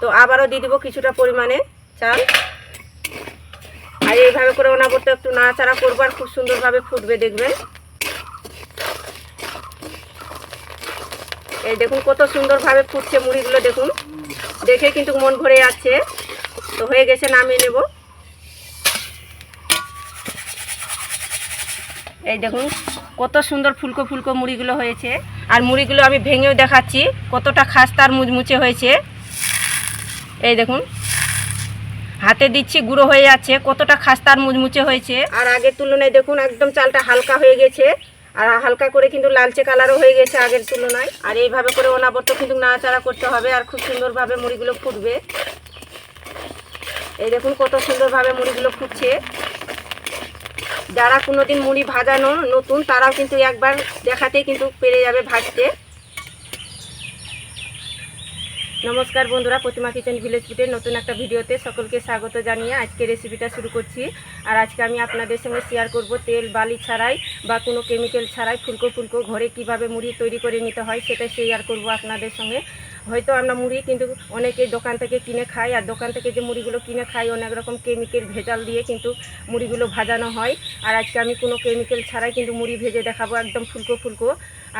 তো আবারও দিয়ে দেবো কিছুটা পরিমাণে চাল। আর এইভাবে করে অনাবর্ত একটু নাড়াচাড়া করব আর খুব সুন্দরভাবে ফুটবে, দেখবেন। এই দেখুন কত সুন্দরভাবে ফুটছে মুড়িগুলো, দেখুন। দেখে কিন্তু মন ভরে যাচ্ছে। তো হয়ে গেছে, নামিয়ে নেব। এই দেখুন কত সুন্দর ফুলকো ফুলকো মুড়িগুলো হয়েছে। আর মুড়িগুলো আমি ভেঙেও দেখাচ্ছি কতটা খাস্তার মুচমুচে হয়েছে। এই দেখুন। হাতে দিচ্ছি গুঁড়ো হয়ে যাচ্ছে, কতটা খাস্তার মুচমুচে হয়েছে। আর আগের তুলনায় দেখুন, একদম চালটা হালকা হয়ে গেছে। আর হালকা করে কিন্তু লালচে কালারও হয়ে গেছে আগের তুলনায়। আর এইভাবে করে অনাবর্ত কিন্তু নাড়াচাড়া করতে হবে, আর খুব সুন্দরভাবে মুড়িগুলো ফুটবে। এই দেখুন, কত সুন্দরভাবে মুড়িগুলো ফুটছে। যারা কোনোদিন মুড়ি ভাজানো নতুন, তারাও কিন্তু একবার দেখাতেই কিন্তু পেরে যাবে ভাজতে। নমস্কার বন্ধুরা, প্রতিমা কিচেন ভিলেজ ফুডের নতুন একটা ভিডিওতে সকলকে স্বাগত জানিয়ে আজকে রেসিপিটা শুরু করছি। আর আজকে আমি আপনাদের সঙ্গে শেয়ার করব তেল, বালি ছাড়াই বা কোনো কেমিক্যাল ছাড়াই ফুলকো ফুলকো ঘরে কীভাবে মুড়ি তৈরি করে নিতে হয়, সেটা শেয়ার করব আপনাদের সঙ্গে। হয়তো আমরা মুড়ি কিন্তু অনেকে দোকান থেকে কিনে খাই আর দোকান থেকে যে মুড়িগুলো কিনে খাই অনেক রকম কেমিক্যাল ভেজাল দিয়ে কিন্তু মুড়িগুলো ভাজানো হয়। আর আজকে আমি কোনো কেমিক্যাল ছাড়াই কিন্তু মুড়ি ভেজে দেখাবো, একদম ফুলকো ফুলকো।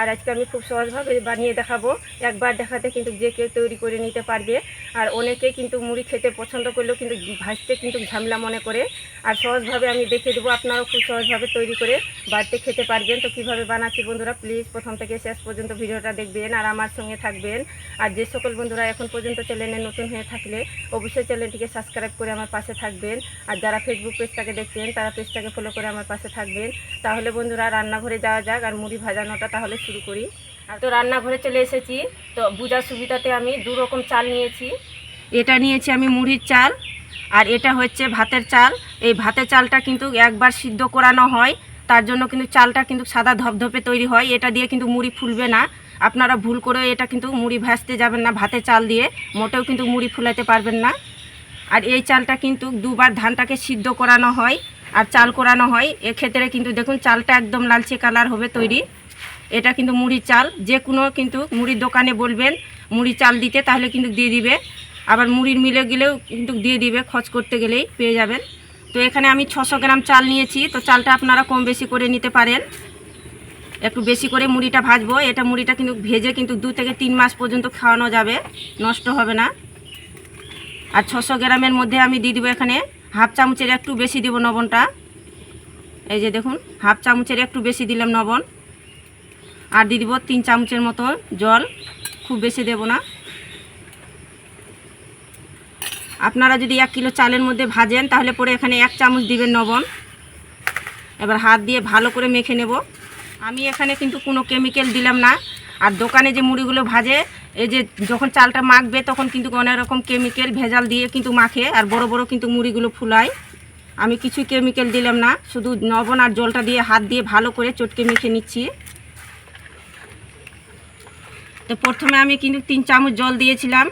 আর আজকে আমি খুব সহজভাবে বানিয়ে দেখাবো। একবার দেখাতে কিন্তু যে কেউ তৈরি করে নিতে পারবে। আর অনেকে কিন্তু মুড়ি খেতে পছন্দ করলেও কিন্তু ভাজতে কিন্তু ঝামেলা মনে করে। আর সহজভাবে আমি দেখে দেবো, আপনারাও খুব সহজভাবে তৈরি করে বাড়িতে খেতে পারবেন। তো কীভাবে বানাচ্ছি বন্ধুরা প্লিজ প্রথম থেকে শেষ পর্যন্ত ভিডিওটা দেখবেন আর আমার সঙ্গে থাকবেন। আর যে সকল বন্ধুরা এখন পর্যন্ত চ্যানেলে নতুন হয়ে থাকলে অবশ্যই চ্যানেলটিকে সাবস্ক্রাইব করে আমার পাশে থাকবেন। আর যারা ফেসবুক পেজটাকে দেখছেন, তারা পেজটাকে ফলো করে আমার পাশে থাকবেন। তাহলে বন্ধুরা, রান্নাঘরে যাওয়া যাক আর মুড়ি ভাজানোটা তাহলে শুরু করি। আর তো রান্নাঘরে চলে এসেছি। তো বুঝার সুবিধাতে আমি দু রকম চাল নিয়েছি। এটা নিয়েছি আমি মুড়ির চাল আর এটা হচ্ছে ভাতের চাল। এই ভাতের চালটা কিন্তু একবার সিদ্ধ করানো হয়, তার জন্য কিন্তু চালটা কিন্তু সাদা ধপধপে তৈরি হয়। এটা দিয়ে কিন্তু মুড়ি ফুলবে না। আপনারা ভুল করে এটা কিন্তু মুড়ি ভাজতে যাবেন না, ভাতে চাল দিয়ে। মোটেও কিন্তু মুড়ি ফুলাতে পারবেন না। আর এই চালটা কিন্তু দুবার ধানটাকে সিদ্ধ করানো হয় আর চাল করানো হয়। এক্ষেত্রে কিন্তু দেখুন, চালটা একদম লালচে কালার হবে তৈরি। এটা কিন্তু মুড়ির চাল। যে কোনো কিন্তু মুড়ির দোকানে বলবেন, মুড়ি চাল দিতে তাহলে কিন্তু দিয়ে দিবে। আবার মুড়ির মিলে গেলেও কিন্তু দিয়ে দিবে খচ করতে গেলেই পেয়ে যাবেন। তো এখানে আমি ছশো গ্রাম চাল নিয়েছি। তো চালটা আপনারা কম বেশি করে নিতে পারেন। একটু বেশি করে মুড়িটা ভাজবো। এটা মুড়িটা কিন্তু ভেজে কিন্তু দু থেকে তিন মাস পর্যন্ত খাওয়ানো যাবে, নষ্ট হবে না। আর ছশো গ্রামের মধ্যে আমি দিয়ে দেবো এখানে হাফ চামচের একটু বেশি দেবো লবণটা। এই যে দেখুন, হাফ চামচের একটু বেশি দিলাম লবণ। আর দিয়ে দিব তিন চামচের মতো জল, খুব বেশি দেব না। আপনারা যদি এক কিলো চালের মধ্যে ভাজেন, তাহলে পরে এখানে এক চামচ দিবেন লবণ। এবার হাত দিয়ে ভালো করে মেখে নেব। আমি এখানে কিন্তু কোনো কেমিক্যাল দিলাম না। আর দোকানে যে মুড়িগুলো ভাজে, এই যে যখন চালটা মাখবে, তখন কিন্তু অনেক রকম কেমিক্যাল ভেজাল দিয়ে কিন্তু মাখে, আর বড় বড় কিন্তু মুড়িগুলো ফুলায়। আমি কিছু কেমিক্যাল দিলাম না, শুধু লবণ আর জলটা দিয়ে হাত দিয়ে ভালো করে চটকে মেখে নিচ্ছি। তো প্রথমে আমি কিন্তু তিন চামচ জল দিয়েছিলাম,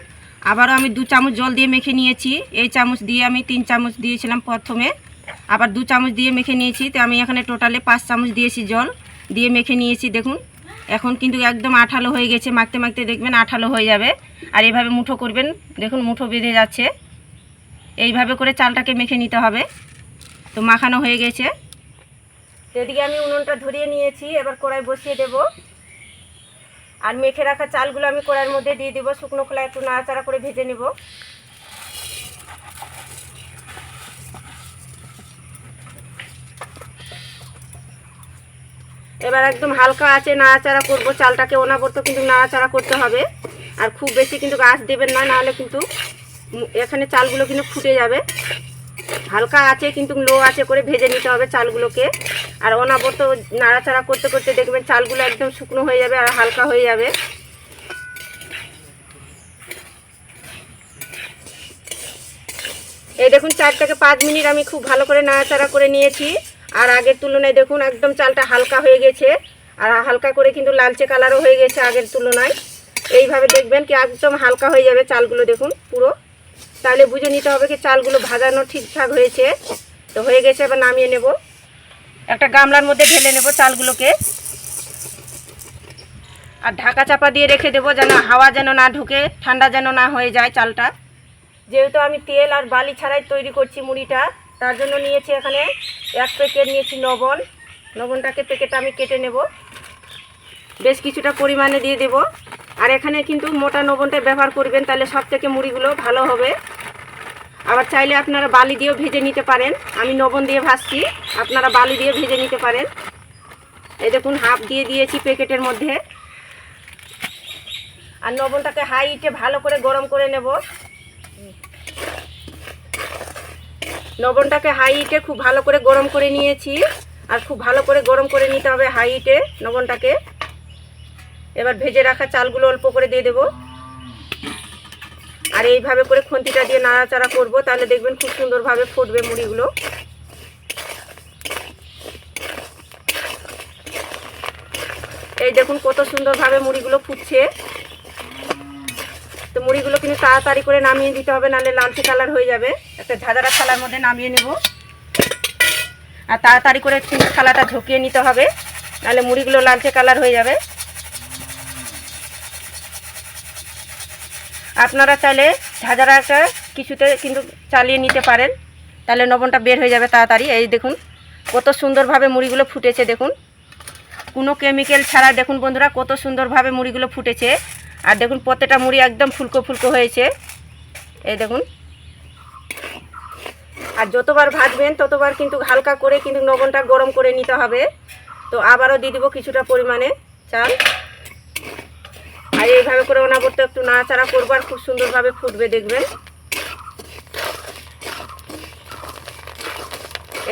আবারও আমি দু চামচ জল দিয়ে মেখে নিয়েছি। এই চামচ দিয়ে আমি তিন চামচ দিয়েছিলাম প্রথমে, আবার দু চামচ দিয়ে মেখে নিয়েছি। তো আমি এখানে টোটালে পাঁচ চামচ দিয়েছি জল। দিয়ে মেখে নিয়েছি, দেখুন। এখন কিন্তু একদম আঠালো হয়ে গেছে, মাখতে মাখতে দেখবেন আঠালো হয়ে যাবে। আর এইভাবে মুঠো করবেন, দেখুন মুঠো বেঁধে যাচ্ছে। এইভাবে করে চালটাকে মেখে নিতে হবে। তো মাখানো হয়ে গেছে। এদিকে আমি উনুনটা ধরিয়ে নিয়েছি, এবার কড়াই বসিয়ে দেবো। আর মেখে রাখা চালগুলো আমি কড়াইয়ের মধ্যে দিয়ে দেবো, শুকনো খোলা একটু নাড়াচাড়া করে ভেজে নেব। এবার একদম হালকা আছে, নাড়াচাড়া করব। চালটাকে অনাবর্ত কিন্তু নাড়াচাড়া করতে হবে। আর খুব বেশি কিন্তু গাছ দেবেন না, নাহলে কিন্তু এখানে চালগুলো কিন্তু ফুটে যাবে। হালকা আছে কিন্তু লো আছে করে ভেজে নিতে হবে চালগুলোকে। আর অনাবর্ত নাড়াচাড়া করতে করতে দেখবেন চালগুলো একদম শুকনো হয়ে যাবে আর হালকা হয়ে যাবে। এই দেখুন চার থেকে পাঁচ মিনিট আমি খুব ভালো করে নাড়াচাড়া করে নিয়েছি। আর আগের তুলনায় দেখুন, একদম চালটা হালকা হয়ে গেছে। আর হালকা করে কিন্তু লালচে কালারও হয়ে গেছে আগের তুলনায়। এইভাবে দেখবেন কি একদম হালকা হয়ে যাবে চালগুলো দেখুন পুরো। তাহলে বুঝে নিতে হবে কি চালগুলো ভাজানো ঠিকঠাক হয়েছে। তো হয়ে গেছে, এবার নামিয়ে নেব। একটা গামলার মধ্যে ঢেলে নেব চালগুলোকে। আর ঢাকা চাপা দিয়ে রেখে দেবো যেন হাওয়া যেন না ঢুকে, ঠান্ডা যেন না হয়ে যায় চালটা। যেহেতু আমি তেল আর বালি ছাড়াই তৈরি করছি মুড়িটা তার জন্য নিয়েছি এখানে এক প্যাকেট নিয়েছি লবণ। লবণটাকে প্যাকেটটা আমি কেটে নেব। বেশ কিছুটা পরিমাণে দিয়ে দেব। আর এখানে কিন্তু মোটা লবণটা ব্যবহার করবেন, তাহলে সব থেকে মুড়িগুলো ভালো হবে। আবার চাইলে আপনারা বালি দিয়েও ভেজে নিতে পারেন। আমি লবণ দিয়ে ভাজছি, আপনারা বালি দিয়ে ভেজে নিতে পারেন। এই দেখুন, হাফ দিয়ে দিয়েছি প্যাকেটের মধ্যে। আর লবণটাকে হাই ভালো করে গরম করে নেব। লবণটাকে হাই হিটে খুব ভালো করে গরম করে নিয়েছি। আর খুব ভালো করে গরম করে নিতে হবে হাই হিটে লবণটাকে। এবার ভেজে রাখা চালগুলো অল্প করে দিয়ে দেবো। আর এইভাবে করে খুন্তিটা দিয়ে নাড়াচাড়া করব, তাহলে দেখবেন খুব সুন্দরভাবে ফুটবে মুড়িগুলো। এই দেখুন কত সুন্দরভাবে মুড়িগুলো ফুটছে। মুড়িগুলো কিন্তু তাড়াতাড়ি করে নামিয়ে দিতে হবে, নাহলে লালচে কালার হয়ে যাবে। একটা ঝাঁঝারা থালার মধ্যে নামিয়ে নেব। আর তাড়াতাড়ি করে থালাটা ঝুঁকিয়ে নিতে হবে, নাহলে মুড়িগুলো লালচে কালার হয়ে যাবে। আপনারা চাইলে ঝাঁঝারাটা কিছুতে কিন্তু চালিয়ে নিতে পারেন, তাহলে নবনটা বের হয়ে যাবে তাড়াতাড়ি। এই দেখুন, কত সুন্দরভাবে মুড়িগুলো ফুটেছে, দেখুন। কোনো কেমিক্যাল ছাড়া, দেখুন বন্ধুরা, কত সুন্দরভাবে মুড়িগুলো ফুটেছে। আর দেখুন প্রত্যেকটা মুড়ি একদম ফুলকো ফুলকো হয়েছে। এই দেখুন। আর যতবার ভাজবেন, ততবার কিন্তু হালকা করে কিন্তু লবণটা গরম করে নিতে হবে। তো আবারও দিয়ে দেবো কিছুটা পরিমাণে চাল। আর এইভাবে করে ওনার অনাবর্ত একটু নাড়াচাড়া করব আর খুব সুন্দরভাবে ফুটবে, দেখবেন।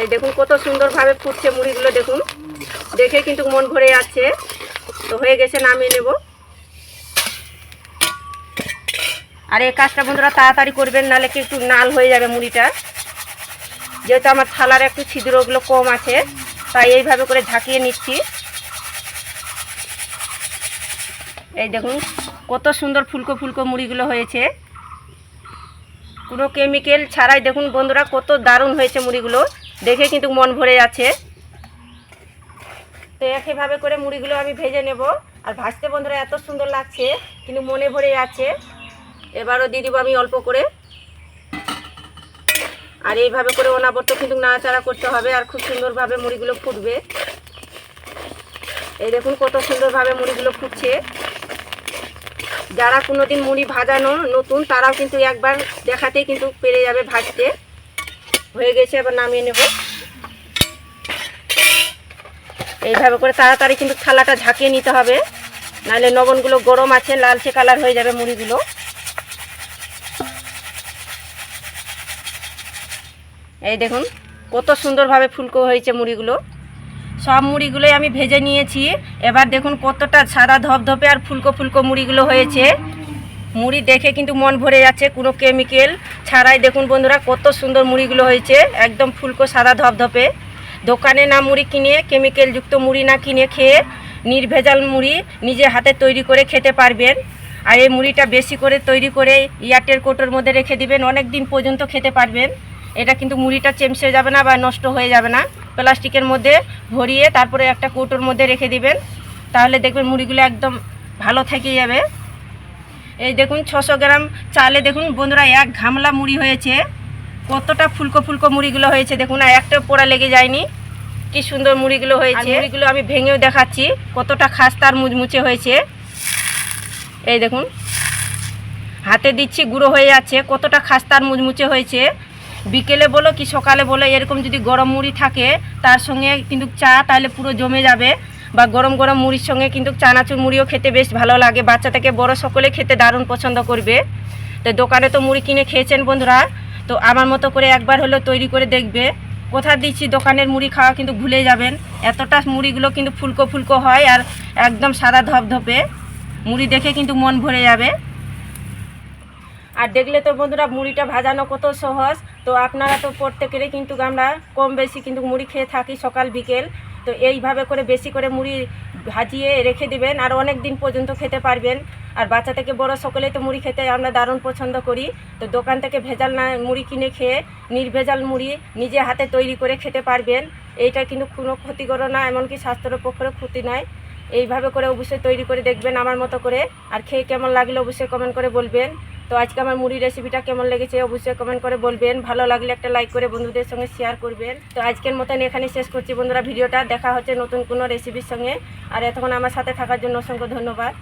এই দেখুন, কত সুন্দরভাবে ফুটছে মুড়িগুলো, দেখুন। দেখে কিন্তু মন ভরে যাচ্ছে। তো হয়ে গেছে, নামিয়ে নেব। আর এই কাজটা বন্ধুরা তাড়াতাড়ি করবেন, নাহলে কি একটু নাল হয়ে যাবে মুড়িটা। যেহেতু আমার থালার একটু ছিদ্রগুলো কম আছে, তাই এইভাবে করে ঝাঁকিয়ে নিচ্ছি। এই দেখুন, কত সুন্দর ফুলকো ফুলকো মুড়িগুলো হয়েছে। কোনো কেমিক্যাল ছাড়াই দেখুন বন্ধুরা, কত দারুণ হয়েছে মুড়িগুলো। দেখে কিন্তু মন ভরে যাচ্ছে। তো একইভাবে করে মুড়িগুলো আমি ভেজে নেব। আর ভাজতে বন্ধুরা এত সুন্দর লাগছে, কিন্তু মনে ভরে যাচ্ছে। এবারও দিয়ে দিব আমি অল্প করে। আর এইভাবে করে অনাবর্ত কিন্তু নাড়াচাড়া করতে হবে আর খুব সুন্দরভাবে মুড়িগুলো ফুটবে। এই দেখুন কত সুন্দরভাবে মুড়িগুলো ফুটছে। যারা কোনোদিন মুড়ি ভাজানো নতুন, তারাও কিন্তু একবার দেখাতেই কিন্তু পেরে যাবে ভাজতে। হয়ে গেছে, এবার নামিয়ে নেব। এইভাবে করে তাড়াতাড়ি কিন্তু থালাটা ঝাঁকিয়ে নিতে হবে। নাহলে লবণগুলো গরম আছে, লালচে কালার হয়ে যাবে মুড়িগুলো। এই দেখুন, কত সুন্দরভাবে ফুলকো হয়েছে মুড়িগুলো। সব মুড়িগুলোই আমি ভেজে নিয়েছি। এবার দেখুন, কতটা সাদা ধপধপে আর ফুলকো ফুলকো মুড়িগুলো হয়েছে। মুড়ি দেখে কিন্তু মন ভরে যাচ্ছে কোনো কেমিক্যাল ছাড়াই। দেখুন বন্ধুরা, কত সুন্দর মুড়িগুলো হয়েছে, একদম ফুলকো সাদা ধপধপে। দোকানে না মুড়ি কিনে কেমিক্যালযুক্ত মুড়ি না কিনে খেয়ে নির্ভেজাল মুড়ি নিজে হাতে তৈরি করে খেতে পারবেন। আর এই মুড়িটা বেশি করে তৈরি করে এয়ারটেল কোটোর মধ্যে রেখে দিবেন অনেক দিন পর্যন্ত খেতে পারবেন। এটা কিন্তু মুড়িটা চেমসে যাবে না বা নষ্ট হয়ে যাবে না। প্লাস্টিকের মধ্যে ভরিয়ে তারপরে একটা কৌটোর মধ্যে রেখে দিবেন। তাহলে দেখবেন মুড়িগুলো একদম ভালো থেকে যাবে। এই দেখুন ছশো গ্রাম চালে দেখুন বন্ধুরা এক ঘামলা মুড়ি হয়েছে। কতটা ফুলকো ফুলকো মুড়িগুলো হয়েছে দেখুন আর একটা পোড়া লেগে যায়নি। কি সুন্দর মুড়িগুলো হয়েছে। মুড়িগুলো আমি ভেঙেও দেখাচ্ছি কতটা খাস্তার মুচমুচে হয়েছে। এই দেখুন হাতে দিচ্ছি গুঁড়ো হয়ে যাচ্ছে কতটা খাস্তার মুচমুচে হয়েছে। বিকেলে বলো কি সকালে বলো, এরকম যদি গরম মুড়ি থাকে, তার সঙ্গে কিন্তু চা তাহলে পুরো জমে যাবে। বা গরম গরম মুড়ির সঙ্গে কিন্তু চানাচুর মুড়িও খেতে বেশ ভালো লাগে। বাচ্চা থেকে বড় সকলে খেতে দারুণ পছন্দ করবে। তো দোকানে তো মুড়ি কিনে খেয়েছেন বন্ধুরা। তো আমার মতো করে একবার হলেও তৈরি করে দেখবে। কোথা দিচ্ছি দোকানের মুড়ি খাওয়া কিন্তু ভুলে যাবেন। এতটা মুড়িগুলো কিন্তু ফুলকো ফুলকো হয় আর একদম সাদা ধপধপে। মুড়ি দেখে কিন্তু মন ভরে যাবে। আর দেখলে তো বন্ধুরা মুড়িটা ভাজানো কত সহজ। তো আপনারা তো প্রত্যেকেরই কিন্তু আমরা কম বেশি কিন্তু মুড়ি খেয়ে থাকি সকাল, বিকেল। তো এইভাবে করে বেশি করে মুড়ি ভাজিয়ে রেখে দিবেন আর অনেক দিন পর্যন্ত খেতে পারবেন। আর বাচ্চা থেকে বড় সকলে তো মুড়ি খেতে আমরা দারুণ পছন্দ করি। তো দোকান থেকে ভেজাল না মুড়ি কিনে খেয়ে নির্ভেজাল মুড়ি নিজে হাতে তৈরি করে খেতে পারবেন। এইটা কিন্তু কোনো ক্ষতিকর না, এমনকি স্বাস্থ্যের পক্ষেও ক্ষতি নয়। এইভাবে করে অবশ্যই তৈরি করে দেখবেন আমার মতো করে। আর খেয়ে কেমন লাগলে অবশ্যই কমেন্ট করে বলবেন। তো আজকে আমার মুড়ি রেসিপিটা কেমন লেগেছে অবশ্যই কমেন্ট করে বলবেন। ভালো লাগলে একটা লাইক করে বন্ধুদের সঙ্গে শেয়ার করবেন। তো আজকের মতন এখানে শেষ করছি বন্ধুরা। ভিডিওটা দেখা হচ্ছে নতুন কোনো রেসিপির সঙ্গে। আর এতক্ষণ আমার সাথে থাকার জন্য অসংখ্য ধন্যবাদ।